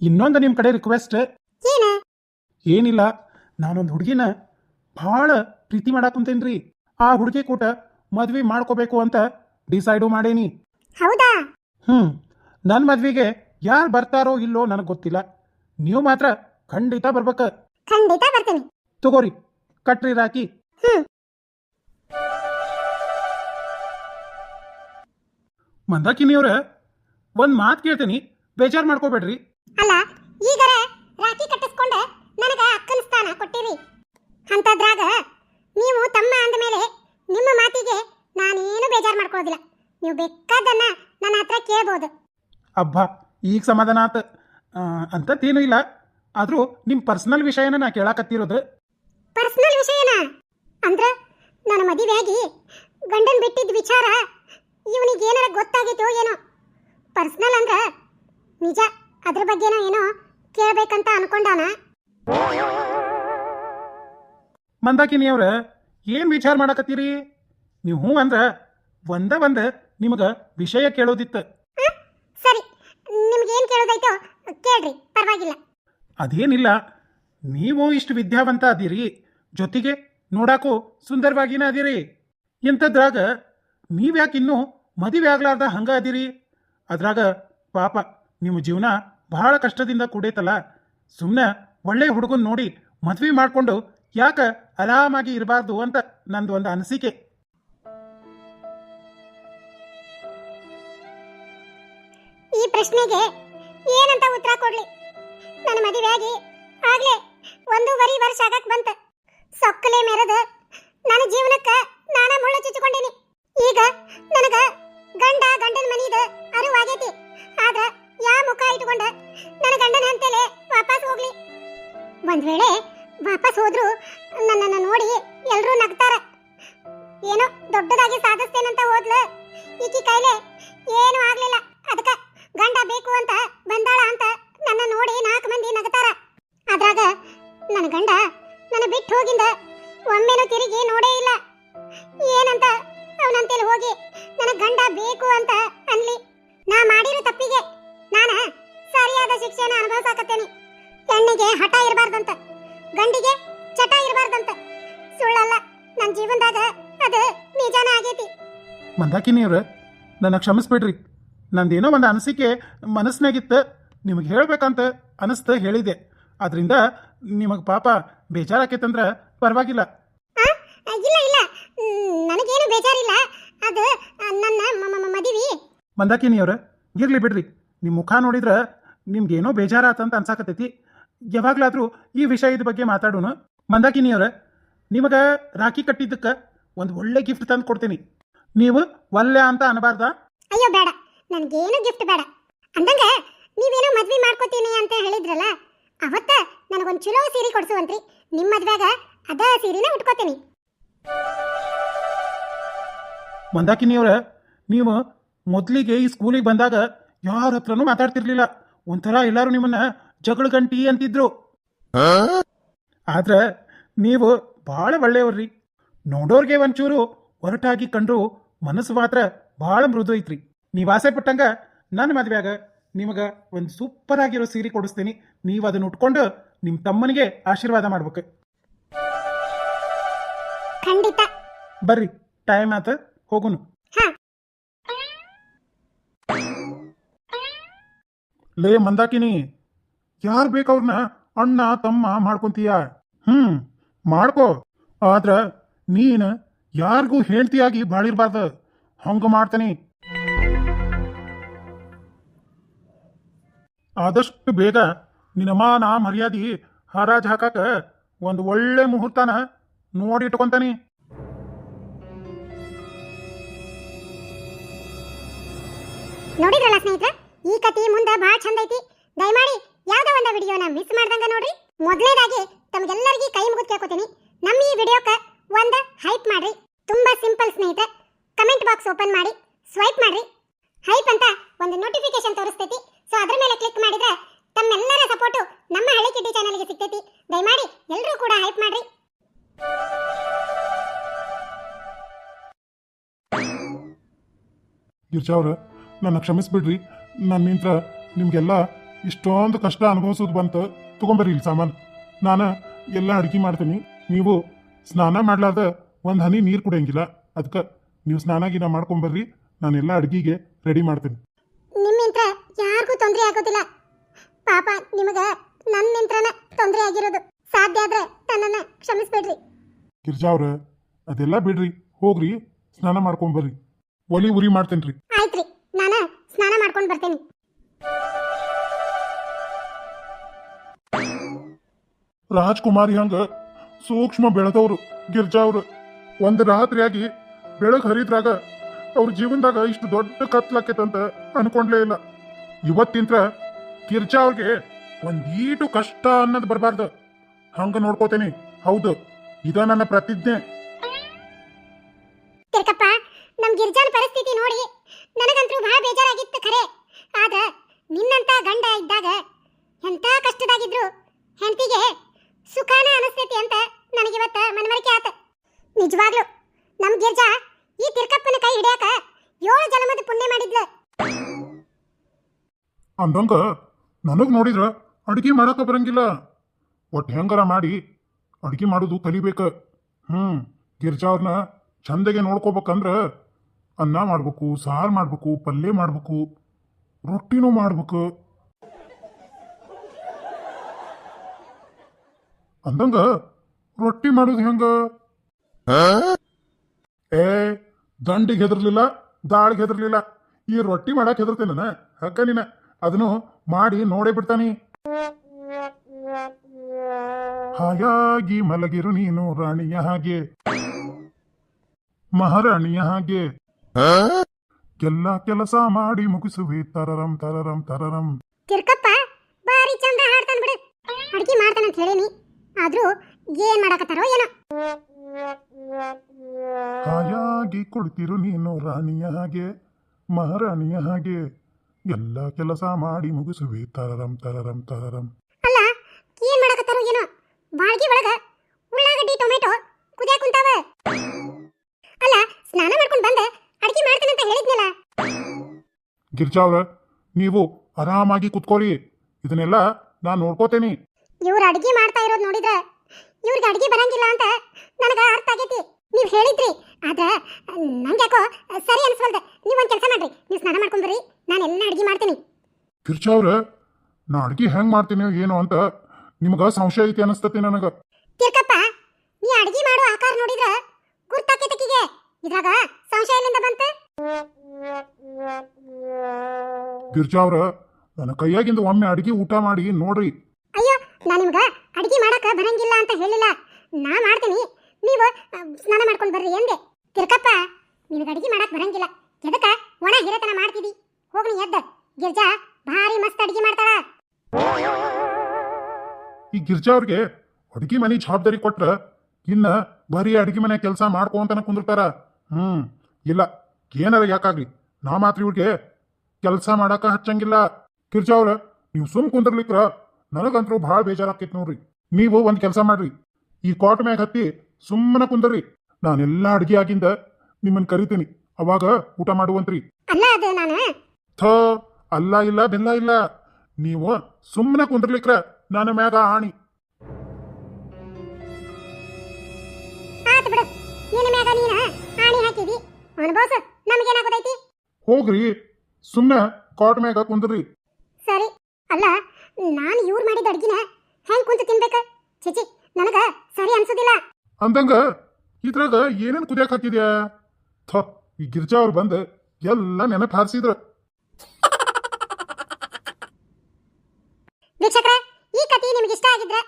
ಇನ್ನೊಂದು ನಿಮ್ಮ ಕಡೆ ರಿಕ್ವೆಸ್ಟ್ ಏನ? ಏನಿಲ್ಲ ನಾನೊಂದು ಹುಡುಗಿನ ಭಾಳ ಪ್ರೀತಿ ಮಾಡಾಕುಂತೇನ್ರಿ ಆ ಹುಡುಗಿ ಕೂಟ ಮದ್ವೆ ಮಾಡ್ಕೋಬೇಕು ಅಂತ ಡಿಸೈಡು ಮಾಡೇನಿ. ಹೌದಾ? ಹ್ಮ್ ನನ್ನ ಮದ್ವೆಗೆ ಯಾರು ಬರ್ತಾರೋ ಇಲ್ಲೋ ನನಗೆ ಗೊತ್ತಿಲ್ಲ. ನೀವು ಮಾತ್ರ ಖಂಡಿತ ಬರ್ಬೇಕ. ಖಂಡಿತ ಬರ್ತೀನಿ. ತಗೋರಿ ಕಟ್ರಿ ರಾಕಿ ಮಂದಾಕಿನಿಯವ್ರ ಒಂದು ಮಾತು ಕೇಳ್ತೀನಿ ಬೇಜಾರು ಮಾಡ್ಕೋಬೇಡ್ರಿ. ಅಲ್ಲ ಈಗರ ರಾಖಿ ಕಟ್ಟಿಸ್ಕೊಂಡ ನನಗ ಅಕ್ಕನ ಸ್ಥಾನ ಕೊಟ್ಟಿರಿ. ಅಂತದ್ರಾಗ ನೀವು ತಮ್ಮ ಅಂದಮೇಲೆ ನಿಮ್ಮ ಮಾತಿಗೆ ನಾನೇನು ಬೇಜಾರು ಮಾಡ್ಕೊಳ್ಳೋದಿಲ್ಲ. ನೀವು ಬೇಕಾದನ್ನ ನನ್ನ ಹತ್ರ ಕೇಳ್ಬೋದು. ಅಬ್ಬ ಈಗ ಸಮಾಧಾನ ಆತ. ಅಂತೇನು ಇಲ್ಲ. ಆದರೂ ನಿಮ್ಮ ಪರ್ಸನಲ್ ವಿಷಯನ ನಾ ಕೇಳಾಕತ್ತಿರೋದು. ಪರ್ಸನಲ್ ವಿಷಯನ? ಅಂದ್ರ ನನ್ನ ಮದುವೆಯಾಗಿ ಗಂಡನ್ ಬಿಟ್ಟಿದ್ದ ವಿಚಾರ ಇವನಿಗೆ ಏನಾರ ಗೊತ್ತಾಗಿತ್ತು ಏನೋ. ಪರ್ಸನಲ್ ಅಂದ್ರ ನಿಜ. ಅದ್ರ ಬಗ್ಗೆನೋ ಏನೋ ಕೇಳಬೇಕಂತ ಅನ್ಕೊಂಡಾನ. ಮಂದಾಕಿನಿ ಅವ್ರ ಏನು ವಿಚಾರ ಮಾಡಕತ್ತೀರಿ? ನೀವು ಹ್ಞೂ ಅಂದ್ರೆ ಒಂದ ಒಂದ ನಿಮಗೆ ವಿಷಯ ಕೇಳೋದಿತ್ತು. ಸರಿ ನಿಮ್ಗೆ ಏನ್ ಕೇಳೋದೈತೋ ಕೇಳ್ರಿ ಪರವಾಗಿಲ್ಲ. ಅದೇನಿಲ್ಲ ನೀವು ಇಷ್ಟು ವಿದ್ಯಾವಂತ ಅದೀರಿ ಜೊತೆಗೆ ನೋಡಾಕು ಸುಂದರವಾಗಿನ ಅದೀರಿ. ಇಂಥದ್ರಾಗ ನೀವ್ಯಾಕೆ ಇನ್ನೂ ಮದುವೆ ಆಗ್ಲಾರ್ದ ಹಂಗ ಅದೀರಿ? ಅದ್ರಾಗ ಪಾಪ ನಿಮ್ಮ ಜೀವನ ಬಹಳ ಕಷ್ಟದಿಂದ ಕೂಡೈತಲ್ಲ? ಸುಮ್ಮನೆ ಒಳ್ಳೆ ಹುಡುಗನ್ ನೋಡಿ ಮದ್ವೆ ಮಾಡಿಕೊಂಡು ಯಾಕೆ ಆರಾಮಾಗಿ ಇರಬಾರ್ದು ಅಂತ ನಂದು ಒಂದು ಅನಿಸಿಕೆ. ಈ ಪ್ರಶ್ನೆಗೆ ಏನಂತ ಉತ್ತರ ಕೊಡ್ಲಿ? ನನ್ನ ಮದುವೆಯಾಗಿ ಆಗ್ಲೇ ಒಂದೂವರೆ ವರ್ಷ ಆಗಕ್ ಬಂತ. ಸೊಕ್ಕಲೆ ಮೆರೆದು ನನ್ನ ಹಠ ಇರಬಾರ್ದಂತ. ಗಂಡಿಗೆ ಚಟ ಇರಬಾರ್ದಂತ. ಸುಳ್ಳಲ್ಲ ನನ್ನ ಜೀವನದಾಗ ಅದು ನಿಜಾನ ಆಗೈತಿ. ಮಂದಾಕಿನಿಯವ್ರ ನನ್ನ ಕ್ಷಮಿಸ್ಬಿಡ್ರಿ. ನಂದೇನೋ ಒಂದು ಅನಿಸಿಕೆ ಮನಸ್ಸಿನಾಗಿತ್ತು. ನಿಮಗೆ ಹೇಳ್ಬೇಕಂತ ಅನಿಸ್ತ ಹೇಳಿದೆ. ಅದರಿಂದ ನಿಮಗೆ ಪಾಪ ಬೇಜಾರಾಕೈತಂದ್ರೆ ಪರವಾಗಿಲ್ಲ. ಆ? ಇಲ್ಲ ಇಲ್ಲ. ನನಗೇನು ಬೇಜಾರಿಲ್ಲ. ಅದು ನನ್ನ ಮಂದಾಕಿನಿ ಮದುವೆ. ಮಂದಾಕಿನಿಯವ್ರ ಇರ್ಲಿ ಬಿಡ್ರಿ. ನಿಮ್ಮ ಮುಖ ನೋಡಿದ್ರೆ ನಿಮ್ಗೇನೋ ಬೇಜಾರಾತಂತ ಅನ್ಸಾಕತ್ತೈತಿ. ಯಾವಾಗಲಾದರೂ ಈ ವಿಷಯದ ಬಗ್ಗೆ ಮಾತಾಡೋಣ. ಮಂದಾಕಿನಿಯವ್ರ ನಿಮಗೆ ರಾಖಿ ಕಟ್ಟಿದ್ದಕ್ಕೆ ಒಂದು ಒಳ್ಳೆ ಗಿಫ್ಟ್ ತಂದು ಕೊಡ್ತೀನಿ. ನೀವು ಒಲ್ಲೆ ಅಂತ ಅನಬಾರ್ದ? ಅಯ್ಯೋ ಬೇಡ. ನನಗೇನು ಗಿಫ್ಟ್ ಬೇಡ. ಅಂದಂಗ ನೀವೇನೋ ಮದ್ವೆ ಮಾಡ್ಕೋತೀನಿ ಅಂತ ಹೇಳಿದ್ರಲ್ಲ ಅವತ್ತ ನನಗೊಂದು ಚಲೋ ಸೀರೆ ಕೊಡ್ಸುವಂತ್ರಿ. ನಿಮ್ಮ ಮದ್ವೆಗ ಅದ ಸೀರೆನ ಉಟ್ಕೋತೀನಿ. ಮಂದಾಕಿನಿಯವ್ರ ನೀವು ಮೊದಲಿಗೆ ಈ ಸ್ಕೂಲಿಗೆ ಬಂದಾಗ ಯಾರ ಹತ್ರನೂ ಮಾತಾಡ್ತಿರ್ಲಿಲ್ಲ. ಒಂಥರ ಎಲ್ಲರೂ ನಿಮ್ಮನ್ನ ಜಗಳ ಗಂಟಿ ಅಂತಿದ್ರು ಆದ್ರೆ ನೀವು ಭಾಳ ಒಳ್ಳೆಯವ್ರಿ. ನೋಡೋರ್ಗೆ ಒಂಚೂರು ಹೊರಟಾಗಿ ಕಂಡ್ರು ಮನಸ್ಸು ಮಾತ್ರ ಭಾಳ ಮೃದು ಐತ್ರಿ. ನೀವು ಆಸೆ ಪಟ್ಟಂಗ ನನ್ನ ಮದ್ವೆಯಾಗ ನಿಮಗೆ ಒಂದು ಸೂಪರ್ ಆಗಿರೋ ಸೀರೆ ಕೊಡಿಸ್ತೀನಿ. ನೀವು ಅದನ್ನ ಉಟ್ಕೊಂಡು ನಿಮ್ಮ ತಮ್ಮನಿಗೆ ಆಶೀರ್ವಾದ ಮಾಡ್ಬೇಕು. ಖಂಡಿತ. ಬರ್ರಿ ಟೈಮ್ ಆತ ಹೋಗುನು. ಹಾ. ಲೇ ಮಂದಾಕಿನಿ ಯಾರು ಬೇಕವ್ರನ್ನ ಅಣ್ಣ, ತಮ್ಮ ಮಾಡ್ಕೊಂತೀಯ? ಹ್ಮ್, ಮಾಡ್ಕೋ. ಆದ್ರ ನೀನು ಯಾರಿಗೂ ಹೇಳ್ತಿಯಾಗಿ ಬಾಳಿರ್ಬಾರ್ದ. ಹಂಗ ಮಾಡ್ತಾನೆ. ಆದಷ್ಟು ಬೇಗ ನಿನ್ನ ಮಾನ ಮರ್ಯಾದಿ ಹರಾಜ್ ಹಾಕಾಕ ಒಂದು ಒಳ್ಳೆ ಮುಹೂರ್ತನ ನೋಡಿ ಇಟ್ಕೊಂತಾನೆ. ನೋಡಿದ್ರಲ್ಲ ಸ್ನೇಹಿತರೆ? ಈ ಕತಿ ಮುಂದೆ ಬಹಳ ಚಂದ ಐತಿ. ದಯಮಾಡಿ ಯಾವ್ದೋ ಒಂದು ವಿಡಿಯೋನ ಮಿಸ್ ಮಾಡ್ದಂಗ ನೋಡ್ರಿ. ಮೊದಲೇದಾಗಿ ತಮ್ಗೆಲ್ಲರಿಗೂ ಕೈ ಮುಗಿದು ಕೇಳ್ಕೊತೀನಿ. ನಮ್ಮ ಈ ವಿಡಿಯೋಕ್ಕೆ ಒಂದು ಹೈಪ್ ಮಾಡ್ರಿ. ತುಂಬಾ ಸಿಂಪಲ್ ಸ್ನೇಹಿತರೆ ಕಮೆಂಟ್ ಬಾಕ್ಸ್ ಓಪನ್ ಮಾಡಿ ಸ್ವೈಪ್ ಮಾಡ್ರಿ. ಹೈಪ್ ಅಂತ ಒಂದು ನೋಟಿಫಿಕೇಶನ್ ತೋರಿಸ್ತೈತಿ. ಸೊ ಅದ್ರ ಮೇಲೆ ಕ್ಲಿಕ್ ಮಾಡಿದ್ರೆ ತಮ್ಮೆಲ್ಲರ ಸಪೋರ್ಟು ನಮ್ಮ ಹಳೆ ಕಿಟ್ಟಿ ಚಾನಲ್ಗೆ ಸಿಗ್ತೈತಿ. ದಯಮಾಡಿ ಎಲ್ಲರೂ ಕೂಡ ಹೈಪ್ ಮಾಡ್ರಿ. ಗಿರ್ಜಾ ಅವ್ರ, ನನ್ನ ಕ್ಷಮಿಸ್ಬಿಡ್ರಿ. ನನ್ನ ನಿಂತ್ರ ನಿಮ್ಗೆಲ್ಲ ಇಷ್ಟೊಂದು ಕಷ್ಟ ಅನುಭವಿಸೋದು ಬಂತು. ತಗೊಂಬರ್ರಿ ಇಲ್ಲಿ ಸಾಮಾನು. ನಾನು ಎಲ್ಲ ಅಡುಗೆ ಮಾಡ್ತೀನಿ. ನೀವು ಸ್ನಾನ ಮಾಡ್ಲಾರ್ದ ಒಂದು ಹನಿ ನೀರು ಕುಡಿಯಂಗಿಲ್ಲ. ಅದಕ್ಕೆ ನೀವು ಸ್ನಾನ ಗಿನ ಮಾಡ್ಕೊಂಬರ್ರಿ. ನಾನು ಎಲ್ಲ ಅಡುಗೆಗೆ ರೆಡಿ ಮಾಡ್ತೀನಿ. ನಿಮ್ಮಿಂತ್ರ ಯಾರಿಗೂ ತೊಂದರೆ ಆಗೋದಿಲ್ಲ. ಪಾಪ ನಿಮಗೆ ನನ್ನಿಂತ್ರನ ತೊಂದರೆ ಆಗಿರೋದು. ಸಾಧ್ಯ ಆದ್ರೆ ನನ್ನನ್ನು ಕ್ಷಮಿಸ್ಬಿಡ್ರಿ. ಗಿರ್ಜಾ ಅವ್ರ ಅದೆಲ್ಲ ಬಿಡ್ರಿ. ಹೋಗ್ರಿ ಸ್ನಾನ ಮಾಡ್ಕೊಂಬರ್ರಿ. ಒಲಿ ಉರಿ ಮಾಡ್ತೀನಿ ರೀ ಆಯ್ತ್ರಿ. ನಾನು ಸ್ನಾನ ಮಾಡ್ಕೊಂಡು ಬರ್ತೇನೆ. ರಾಜ್ಕುಮಾರಿ ಹಂಗ ಸೂಕ್ಷ್ಮ ಬೆಳೆದವ್ರು ಗಿರ್ಜಾ ಅವರು ಒಂದು ರಾತ್ರಿಯಾಗಿ ಬೆಳಗ್ ಹರಿದ್ರಾಗ ಅವ್ರ ಜೀವನದಾಗ ಇಷ್ಟು ದೊಡ್ಡ ಕತ್ಲಾಕೈತಂತ ಅನ್ಕೊಂಡ್ಲೇ ಇಲ್ಲ. ಇವತ್ತಿಂತ್ರ ಗಿರ್ಜಾ ಅವ್ರಿಗೆ ಒಂದೀಟು ಕಷ್ಟ ಅನ್ನೋದು ಬರಬಾರ್ದು. ಹಂಗ ನೋಡ್ಕೋತೇನೆ. ಹೌದು, ಇದ ನನ್ನ ಪ್ರತಿಜ್ಞೆ. ತಿರ್ಕಪ್ಪ, ನಮ್ ಗಿರ್ಜಾನ ಪರಿಸ್ಥಿತಿ ನೋಡಿ ನನಗಂತೂ ಬಹಳ ಬೇಜಾರಾಗಿತ್ತು ಖರೆ. ಆದ್ರ ನಿನ್ನಂತ ಗಂಡ ಇದ್ದಾಗ ಎಂತ ಕಷ್ಟದಾಗಿದ್ರು ಹೆಂಡತಿಗೆ ಸುಖಾನ ಅನಿಸ್ತೈತಿ ಅಂತ ನನಗಿವತ್ತ ಮನವರಿಕೆ ಆತ ನಿಜವಾಗ್ಲು ನಮ್ ಗಿರ್ಜಾ ಈ ತಿರ್ಕಪ್ಪನ ಕೈ ಹಿಡಿಯಾಕ ಏಳು ಜನ್ಮದ ಪುಣ್ಯ ಮಾಡಿದ್ಲ. ಅಂದಂಗ ನನಗ್ ನೋಡಿದ್ರ ಅಡ್ಗೆ ಮಾಡಕ ಬರಂಗಿಲ್ಲ. ಒಟ್ಟು ಹೆಂಗರ ಮಾಡಿ ಅಡ್ಗೆ ಮಾಡೋದು ಕಲಿಬೇಕ. ಹ್ಮ್, ಗಿರ್ಜಾ ಅವ್ರನ್ನ ಚಂದಗೆ ನೋಡ್ಕೋಬೇಕಂದ್ರ ಅನ್ನ ಮಾಡ್ಬೇಕು, ಸಾರು ಮಾಡ್ಬೇಕು, ಪಲ್ಯ ಮಾಡ್ಬೇಕು, ರೊಟ್ಟಿನೂ ಮಾಡ್ಬೇಕು. ಅಂದಂಗ ರೊಟ್ಟಿ ಮಾಡೋದು ಹೆಂಗ? ಏ, ದಂಡಿಗೆ ಹೆದರ್ಲಿಲ್ಲ, ದಾಳಿಗೆ ಹೆದರ್ಲಿಲ್ಲ. ಈ ರೊಟ್ಟಿ ಮಾಡಕ್ ಹೆದರ್ತಿಲ್ಲನ? ಹಕ್ಕ ನೀನ. ಅದನ್ನು ಮಾಡಿ ನೋಡೇ ಬಿಡ್ತಾನಿ. ಹಾಗಾಗಿ ಮಲಗಿರು ನೀನು ರಾಣಿಯ ಹಾಗೆ. ಮಹಾರಾಣಿಯ ಹಾಗೆ. ಎಲ್ಲ ಕೆಲಸ ಮಾಡಿ ಮುಗಿಸುವಿ. ತರರಂ ತರರಂ ತರರಂ. ತಿರ್ಕಪ್ಪ ಬಾರಿ ಚಂದ ಹಾಡ್ತಾನ ಬಿಡು. ಅಡ್ಗೆ ಮಾಡ್ತಾನ ಅಂತ ಹೇಳೀನಿ. ಆದ್ರೂ ಏನ್ ಮಾಡಕತ್ತಾರೋ ಏನೋ. ಹಾಯಾಗಿ ಕುಳಿತಿರು ನೀನು ರಾಣಿಯ ಹಾಗೆ ಮಹಾರಾಣಿಯ ಹಾಗೆ ಎಲ್ಲ ಕೆಲಸ ಮಾಡಿ ಮುಗಿಸುವೆ. ತರರಂ ತರರಂ ತರರಂ. ಅಲ್ಲ ಏನ್ ಮಾಡಕತ್ತಾರೋ ಏನೋ? ಬಾಳ್ಗಿ ಒಳಗ ಉಳ್ಳಾಗಡ್ಡಿ ಟೊಮೆಟೊ ಕುದಿಯ ಕುಂತಾವ. ಅಲ್ಲ ಸ್ನಾನ ಮಾಡ್ಕೊಂಡು ಬಂದೆ ಅಡಿಗೆ ಮಾಡ್ತೀನಿ ಅಂತ ಹೇಳಿದ್ನಲ್ಲ. ಗಿರ್ಜಾ ಅವ್ರ ನೀವು ಆರಾಮಾಗಿ ಕುತ್ಕೊಳ್ಳಿ ಇದನ್ನೆಲ್ಲ ನಾನು ನೋಡ್ಕೋತೇನೆ. ಇವ್ರ ಅಡಿಗೆ ಮಾಡ್ತಾ ಇರೋದು ನೋಡಿದ್ರೆ ಇವ್ರಿಗೆ ಅಡಿಗೆ ಬರಂಗಿಲ್ಲ ಅಂತ ನನಗ ಅರ್ಥ ಆಗೈತಿ. ನೀವ್ ಹೇಳಿದ್ರಿ ಆದ್ರೆ ನಂಗೆ ಯಾಕೋ ಸರಿ ಅನ್ಸ್ವಲ್ದ. ನೀವ್ ಒಂದ್ ಕೆಲಸ ಮಾಡ್ರಿ ನೀವು ಸ್ನಾನ ಮಾಡ್ಕೊಂಡ್ರಿ ನಾನು ಎಲ್ಲ ಅಡ್ಗೆ ಮಾಡ್ತೀನಿ. ಗಿರ್ಜಾ ಅವ್ರ ನಾ ಅಡ್ಗೆ ಹೆಂಗ್ ಮಾಡ್ತೀನಿ ಏನು ಅಂತ ನಿಮ್ಗ ಸಂಶಯ ಐತಿ ಅನಿಸ್ತತಿ ನನಗ. ತಿರ್ಕಪ್ಪ ನೀ ಅಡ್ಗೆ ಮಾಡೋ ಆಕಾರ ನೋಡಿದ್ರ ಗುರ್ತಾಕೈತಕಿಗೆ ಇದ್ರಾಗ ಸಂಶಯ ಎಲ್ಲಿಂದ ಬಂತ? ಗಿರ್ಜಾ ಅವ್ರ ನನ್ನ ಕೈಯಾಗಿಂದ ಒಮ್ಮೆ ಅಡ್ಗೆ ಊಟ ಮಾಡಿ ನೋಡ್ರಿ. ಅಯ್ಯೋ ನಾನು ನಿಮ್ಗ ಅಡ್ಗೆ ಮಾಡಕ ಬರಂಗಿಲ್ಲ ಅಂತ ಹೇಳಿಲ್ಲ. ನಾ ಮಾಡ್ತೀನಿ. ನೀವು ಸ್ನಾನ ಮಾಡ್ಕೊಂಡು ಬರ್ರಿ ಎಂದೆ ತಿರ್ಕಪ್ಪ, ನಿನಗೆ ಅಡಿಗೆ ಮಾಡಕ್ ಬರಂಗಿಲ್ಲ. ಎದಕ್ಕ? ಒಣ ಹಿರೇತನ ಮಾಡ್ತಿದಿ. ಹೋಗ್ನಿ ಎದ್ದ. ಗಿರ್ಜಾ, ಭಾರಿ ಮಸ್ತ್ ಅಡಿಗೆ ಮಾಡ್ತಾಳ. ಈ ಗಿರ್ಜಾ ಅವ್ರಿಗೆ ಅಡಿಗೆ ಮನೆ ಜವಾಬ್ದಾರಿ ಕೊಟ್ರ ಇನ್ನ ಬರೀ ಅಡಿಗೆ ಮನೆ ಕೆಲಸ ಮಾಡ್ಕೊಂತನ ಕುಂದಿರ್ತಾರ. ಹ್ಮ್, ಇಲ್ಲ, ಏನಾರ ಯಾಕಾಗ್ಲಿ. ನಾ ಮಾತ್ರ ಇವ್ರಿಗೆ ಕೆಲಸ ಮಾಡಾಕ ಹಚ್ಚಂಗಿಲ್ಲ. ಗಿರ್ಜಾ ಅವ್ರ, ನೀವು ಸುಮ್ ಕುಂದಿರ್ಲಿಕ್ರ ನನಗಂತರೂ ಭಾಳ ಬೇಜಾರಾಕೈತಿ ನೋಡ್ರಿ. ನೀವು ಒಂದು ಕೆಲಸ ಮಾಡ್ರಿ. ಈ ಕೋಟ್ ಮ್ಯಾಗ ಹತ್ತಿ ಸುಮ್ಮನೆ ಕುಂದರ್ರಿ ನಾನೆಲ್ಲ ಅಡ್ಗೆ ಆಗಿಂದ ನಿಮ್ಮನ್ನ ಕರಿತೀನಿ. ಅವಾಗ ಊಟ ಮಾಡುವಂತ್ರಿ. ಅಲ್ಲ ಅದು ನಾನು. ಥ ಅಲ್ಲ ಇಲ್ಲ ಬೆಲ್ಲ ಇಲ್ಲ. ನೀವು ಸುಮ್ಮನೆ ಕುಂದ್ರಲಿಕ್ರ ನಾನು ಮ್ಯಾಗ ಆಣಿ. ಆತ ಬಿಡು. ನಿನ್ನ ಮ್ಯಾಗ ನೀನ ಆಣಿ ಹಾಕಿದಿ. ಅನುಭವಸ ನಮಗೇನಾಗೋದೈತಿ? ಹೋಗ್ರಿ. ಸುಮ್ಮನೆ ಕಾಟ್ ಮ್ಯಾಗ ಕುಂದ್ರಿ. ಸರಿ. ಅಲ್ಲ ನಾನು ಇವ್ರು ಮಾಡಿದ ಅಡ್ಗಿನ ಹೆಂಗ್ ಕುಂತು ತಿನ್ಬೇಕ? ಚಿಚಿ ನನಗ ಸರಿ ಅನ್ಸುದಿಲ್ಲ. ಅಂದಂಗ ಇದ್ರಾಗ ಏನೇನು ಕುದಿಯಾಕ ಹಾಕಿದ್ಯಾ? ಥ, ಈ ಗಿರ್ಜಾ ಅವ್ರು ಬಂದು ಎಲ್ಲ ನೆನಪು ಹಾರಿಸಿದ್ರ. ಈ ಕಥೆ ನಿಮಗೆ ಇಷ್ಟ ಆಗಿದ್ರೆ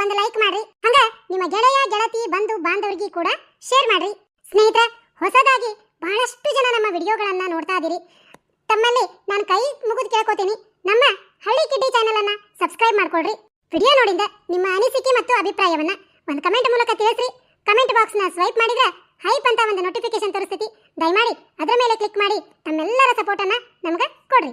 ಒಂದು ಲೈಕ್ ಮಾಡ್ರಿ. ಹಂಗ ನಿಮ್ಮ ಗೆಳೆಯ, ಗೆಳತಿ, ಬಂಧು, ಬಾಂಧವರಿಗೆ ಕೂಡ ಶೇರ್ ಮಾಡ್ರಿ. ಸ್ನೇಹಿತರೆ, ಹೊಸದಾಗಿ ಬಹಳಷ್ಟು ಜನ ನಮ್ಮ ವಿಡಿಯೋಗಳನ್ನ ನೋಡ್ತಾ ಇದೀರಿ. ತಮ್ಮಲ್ಲಿ ನಾನು ಕೈ ಮುಗಿದು ಕೇಳ್ಕೊತೀನಿ. ನಮ್ಮ ಹಳ್ಳಿ ಕಿಡ್ಡಿ ಚಾನೆಲ್ ಅನ್ನ ಸಬ್ಸ್ಕ್ರೈಬ್ ಮಾಡ್ಕೊಳ್ರಿ. ವಿಡಿಯೋ ನೋಡಿಂದ ನಿಮ್ಮ ಅನಿಸಿಕೆ ಮತ್ತು ಅಭಿಪ್ರಾಯವನ್ನ ಒಂದು ಕಮೆಂಟ್ ಮೂಲಕ ತಿಳಿಸ್ರಿ. ಕಮೆಂಟ್ ಬಾಕ್ಸ್ನ ಸ್ವೈಪ್ ಮಾಡಿದ್ರೆ ಹೈಪ್ ಅಂತ ಒಂದು ನೋಟಿಫಿಕೇಶನ್ ತೋರಿಸ್ತೈತಿ. ದಯಮಾಡಿ ಅದರ ಮೇಲೆ ಕ್ಲಿಕ್ ಮಾಡಿ. ತಮ್ಮೆಲ್ಲರ ಸಪೋರ್ಟನ್ನು ನಮ್ಗೆ ಕೊಡ್ರಿ.